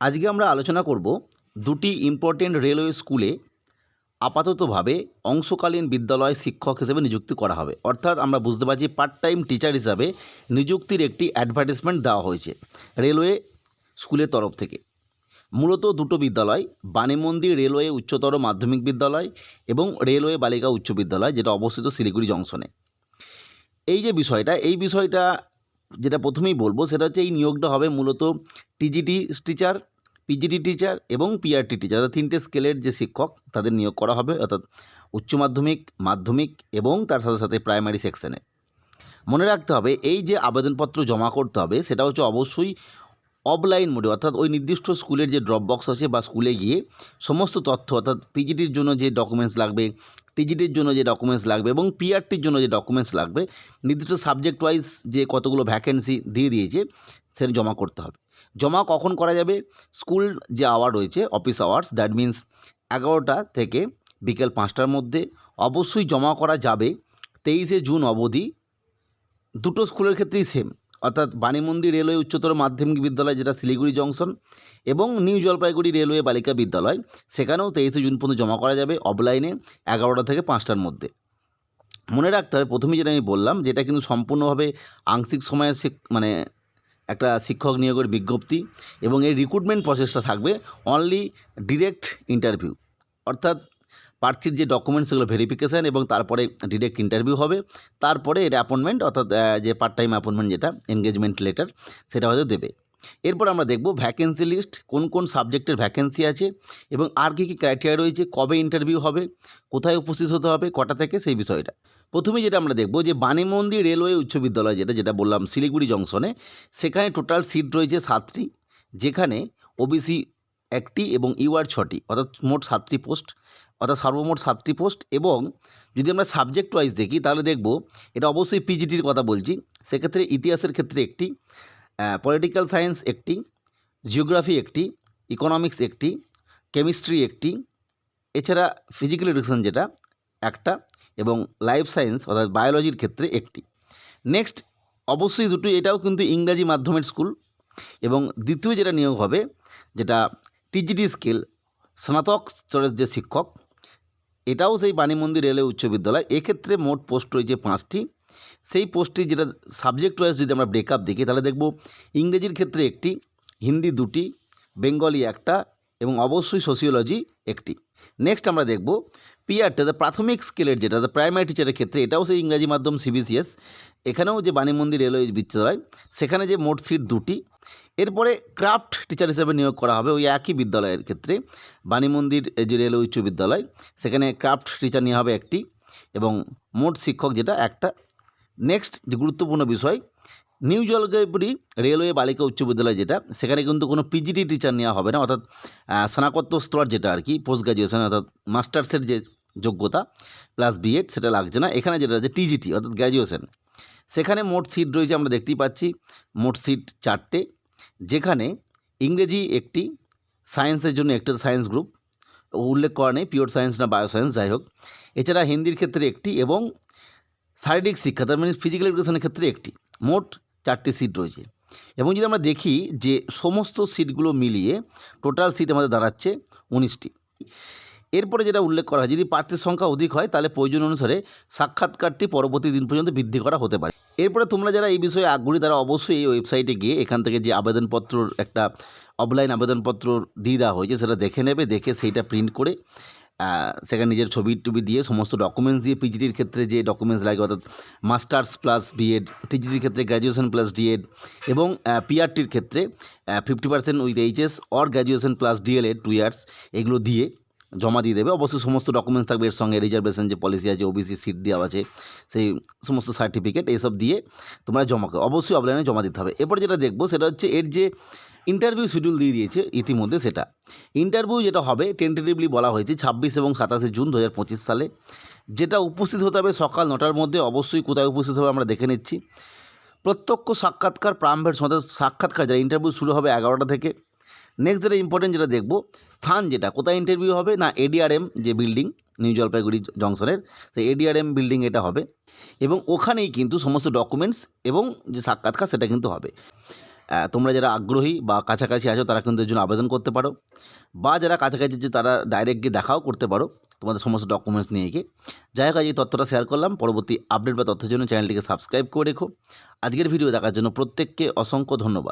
আজকে আমরা আলোচনা করব দুটি ইম্পর্টেন্ট রেলওয়ে স্কুলে আপাততভাবে অংশকালীন বিদ্যালয় শিক্ষক হিসেবে নিযুক্তি করা হবে। অর্থাৎ আমরা বুঝতে পারছি পার্ট টাইম টিচার হিসাবে নিযুক্তির একটি অ্যাডভার্টিসমেন্ট দেওয়া হয়েছে রেলওয়ে স্কুলের তরফ থেকে। মূলত দুটো বিদ্যালয় বাণীমন্দির রেলওয়ে উচ্চতর মাধ্যমিক বিদ্যালয় এবং রেলওয়ে বালিকা উচ্চ বিদ্যালয়, যেটা অবস্থিত শিলিগুড়ি জংশনে। এই যে বিষয়টা, এই বিষয়টা যেটা প্রথমেই বলব, সেটা হচ্ছে এই নিয়োগটা হবে মূলত টিজিটি টিচার পিজিটি টিচার এবং পিআরটি টিচার অর্থাৎ তিনটে স্কেলের যে শিক্ষক, তাদের নিয়োগ করা হবে, অর্থাৎ উচ্চ মাধ্যমিক মাধ্যমিক এবং তার সাথে সাথে প্রাইমারি সেকশনে মনে রাখতে হবে, এই যে আবেদনপত্র জমা করতে হবে, সেটা হচ্ছে অবশ্যই অফলাইন মোডে অর্থাৎ ওই নির্দিষ্ট স্কুলের যে ড্রপ বক্স আছে বা স্কুলে গিয়ে সমস্ত তথ্য, অর্থাৎ পিজিটির জন্য যে ডকুমেন্টস লাগবে টিজিটির জন্য যে ডকুমেন্টস লাগবে এবং পিআরটির জন্য যে ডকুমেন্টস লাগবে, নির্দিষ্ট সাবজেক্ট ওয়াইজ যে কতগুলো ভ্যাকেন্সি দিয়ে দিয়েছে, সেটা জমা করতে হবে। জমা কখন করা যাবে? স্কুল যে আওয়ার রয়েছে অফিস আওয়ার্স দ্যাট মিন্স এগারোটা থেকে বিকেল পাঁচটার মধ্যে অবশ্যই জমা করা যাবে। তেইশে জুন অবধি দুটো স্কুলের ক্ষেত্রেই সেম অর্থাৎ বাণীমন্দির রেলওয়ে উচ্চতর মাধ্যমিক বিদ্যালয়, যেটা শিলিগুড়ি জংশন, এবং নিউ জলপাইগুড়ি রেলওয়ে বালিকা বিদ্যালয়, সেখানেও তেইশে জুন পর্যন্ত জমা করা যাবে অফলাইনে এগারোটা থেকে পাঁচটার মধ্যে। মনে রাখতে হবে প্রথমেই যেটা আমি বললাম, যেটা কিন্তু সম্পূর্ণভাবে আংশিক সময়ের শিক- মানে একটা শিক্ষক নিয়োগের বিজ্ঞপ্তি এবং এই রিক্রুটমেন্ট প্রসেসটা থাকবে অনলি ডিরেক্ট ইন্টারভিউ অর্থাৎ প্রার্থীর যে ডকুমেন্টস সেগুলো ভেরিফিকেশান এবং তারপরে ডিরেক্ট ইন্টারভিউ হবে। তারপরে এর অ্যাপয়েন্টমেন্ট অর্থাৎ যে পার্ট টাইম অ্যাপয়েন্টমেন্ট যেটা এনগেজমেন্ট লেটার সেটা হয়তো দেবে। এরপর আমরা দেখব ভ্যাকেন্সি লিস্ট কোন কোন সাবজেক্টের ভ্যাকেন্সি আছে, এবং আর কী কী ক্রাইটেরিয়া রয়েছে, কবে ইন্টারভিউ হবে, কোথায় উপস্থিত হতে হবে, কটা থেকে, সেই বিষয়টা। প্রথমে যেটা আমরা দেখব যে বাণীমন্দির রেলওয়ে উচ্চ বিদ্যালয়, যেটা যেটা বললাম শিলিগুড়ি জংশনে, সেখানে টোটাল সিট রয়েছে সাতটি, যেখানে ওবিসি একটি এবং ইউআর ছটি, অর্থাৎ মোট সাতটি পোস্ট অর্থাৎ সর্বমোট সাতটি পোস্ট এবং যদি আমরা সাবজেক্ট ওয়াইজ দেখি, তাহলে দেখব এটা অবশ্যই পিজিটির কথা বলছি, সেক্ষেত্রে ইতিহাসের ক্ষেত্রে একটি পলিটিক্যাল সায়েন্স একটি জিওগ্রাফি একটি ইকোনমিক্স একটি কেমিস্ট্রি একটি, এছাড়া ফিজিক্যাল এডুকেশন যেটা একটা এবং লাইফ সায়েন্স অর্থাৎ বায়োলজির ক্ষেত্রে একটি। নেক্সট অবশ্যই দুটো, এটাও কিন্তু ইংরাজি মাধ্যমের স্কুল এবং দ্বিতীয় যেটা নিয়োগ হবে, যেটা টিজিটি স্কেল স্নাতক স্তরের যে শিক্ষক, এটাও সেই বাণীমন্দির রেলওয়ে উচ্চ বিদ্যালয়, এক্ষেত্রে মোট পোস্ট রয়েছে পাঁচটি। সেই পোস্টটি যেটা সাবজেক্ট ওয়াইজ যদি আমরা ব্রেকআপ দেখি, তাহলে দেখব ইংরেজির ক্ষেত্রে একটি, হিন্দি দুটি, বেঙ্গলি একটা এবং অবশ্যই সোসিওলজি একটি। নেক্সট আমরা দেখব পিআরটি অর্থাৎ প্রাথমিক স্কেলের যেটা প্রাইমারি টিচারের ক্ষেত্রে, এটাও সেই ইংরাজি মাধ্যম সিবিসিএস এখানেও যে বাণীমন্দির রেলওয়ে বিদ্যালয়, সেখানে যে মোট সিট দুটি, এরপরে ক্রাফট টিচার হিসেবে নিয়োগ করা হবে ওই একই বিদ্যালয়ের ক্ষেত্রে। বাণীমন্দির যে রেলওয়ে উচ্চ বিদ্যালয়, সেখানে ক্রাফট টিচার নেওয়া হবে একটি এবং মোট শিক্ষক যেটা, একটা নেক্সট যে গুরুত্বপূর্ণ বিষয় নিউ জলপাইগুড়ি রেলওয়ে বালিকা উচ্চ বিদ্যালয় যেটা, সেখানে কিন্তু কোনো পিজিটি টিচার নেওয়া হবে না, অর্থাৎ স্নাতকোত্তর স্তর যেটা আর কি পোস্ট গ্রাজুয়েশন অর্থাৎ মাস্টার্সের যে যোগ্যতা প্লাস বিএড সেটা লাগছে না। এখানে যেটা আছে টিজিটি অর্থাৎ গ্র্যাজুয়েশন সেখানে মোট সিট রয়েছে, আমরা দেখতেই পাচ্ছি, মোট সিট চারটে, যেখানে ইংরেজি একটি সায়েন্সের জন্য একটা সায়েন্স গ্রুপ উল্লেখ করা নেই পিওর সায়েন্স না বায়ো সায়েন্স যাই হোক। এছাড়া হিন্দির ক্ষেত্রে একটি এবং শারীরিক শিক্ষা, তার মানে ফিজিক্যাল এডুকেশনের ক্ষেত্রে একটি, মোট চারটি সিট রয়েছে। এবং যদি আমরা দেখি যে সমস্ত সিটগুলো মিলিয়ে টোটাল সিট আমাদের দাঁড়াচ্ছে উনিশটি। এরপরে যেটা উল্লেখ করা হয়, যদি প্রার্থীর সংখ্যা অধিক হয়, তাহলে প্রয়োজন অনুসারে সাক্ষাৎকারটি পরবর্তী দিন পর্যন্ত বৃদ্ধি করা হতে পারে। এরপরে তোমরা যারা এই বিষয়ে আগ্রহী, তারা অবশ্যই এই ওয়েবসাইটে গিয়ে এখান থেকে যে আবেদনপত্রর একটা অফলাইন আবেদনপত্র দিয়ে দেওয়া হয়েছে, সেটা দেখে নেবে, দেখে সেইটা প্রিন্ট করে সেখানে নিজের ছবি টবি দিয়ে সমস্ত ডকুমেন্টস দিয়ে পিজিটির ক্ষেত্রে যে ডকুমেন্টস লাগে, অর্থাৎ মাস্টার্স প্লাস বিএড টিজিটির ক্ষেত্রে গ্র্যাজুয়েশন প্লাস ডিএড এবং পিআরটির ক্ষেত্রে fifty percent with HS or graduation plus DElEd two years এগুলো দিয়ে জমা দিয়ে দেবে। অবশ্যই সমস্ত ডকুমেন্টস থাকবে, এর সঙ্গে রিজার্ভেশন যে পলিসি আছে ওবিসি সিট দেওয়া আছে, সেই সমস্ত সার্টিফিকেট এইসব দিয়ে তোমরা জমা অবশ্যই অফলাইনে জমা দিতে হবে। এরপর যেটা দেখব, সেটা হচ্ছে এর যে ইন্টারভিউ শিডিউল দিয়ে দিয়েছে ইতিমধ্যে সেটা। ইন্টারভিউ যেটা হবে টেন্টেটিভলি বলা হয়েছে ছাব্বিশ এবং সাতাশে জুন দু হাজার পঁচিশ সালে। যেটা উপস্থিত হতে হবে সকাল নটার মধ্যে, অবশ্যই কোথায় উপস্থিত হবে আমরা দেখে নিচ্ছি। প্রত্যক্ষ সাক্ষাৎকার প্রারম্ভের সাথে সাক্ষাৎকার, যারা ইন্টারভিউ শুরু হবে এগারোটা থেকে। নেক্সট যেটা ইম্পর্টেন্ট যেটা দেখব, স্থান যেটা, কোথায় ইন্টারভিউ হবে না এডিআরএম যে বিল্ডিং নিউ জলপাইগুড়ি জংশনের সেই এডিআরএম বিল্ডিং এটা হবে। এবং ওখানেই কিন্তু সমস্ত ডকুমেন্টস এবং যে সাক্ষাৎকার সেটা কিন্তু হবে। তোমরা যারা আগ্রহী বা কাছাকাছি আছো, তারা কিন্তু এর জন্য আবেদন করতে পারো। বা যারা কাছাকাছি যে তারা ডাইরেক্ট গিয়ে দেখাও করতে পারো তোমাদের সমস্ত ডকুমেন্টস নিয়ে গিয়ে। যাই হোক, আজ এই তথ্যটা শেয়ার করলাম। পরবর্তী আপডেট বা তথ্যের জন্য চ্যানেলটিকে সাবস্ক্রাইব করে রেখো। আজকের ভিডিও দেখার জন্য প্রত্যেককে অসংখ্য ধন্যবাদ।